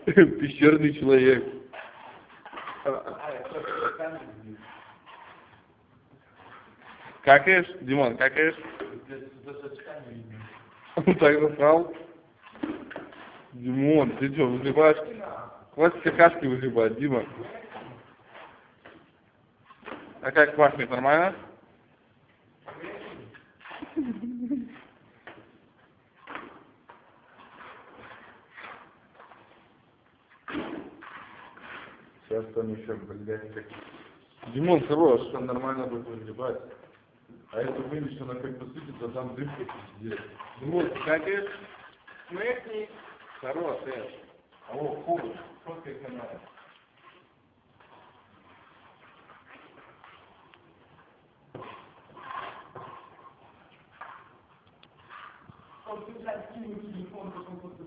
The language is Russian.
Пещерный человек. Какаешь, Димон, какаешь? Он так насрал. Димон, ты что, выгребаешь? Хватит какашки выгребать, Дима. А как пахнет, нормально? Сейчас там еще, блядь, как... Димон хорош. Что нормально будет выгребать. А это вынес, она как бы сыпется, там дырка пиздец. Димон, как это? Смехни. Хорош, Эш. О, хуже. Фоткай канал. Он, блядь, кинул телефон, потом просто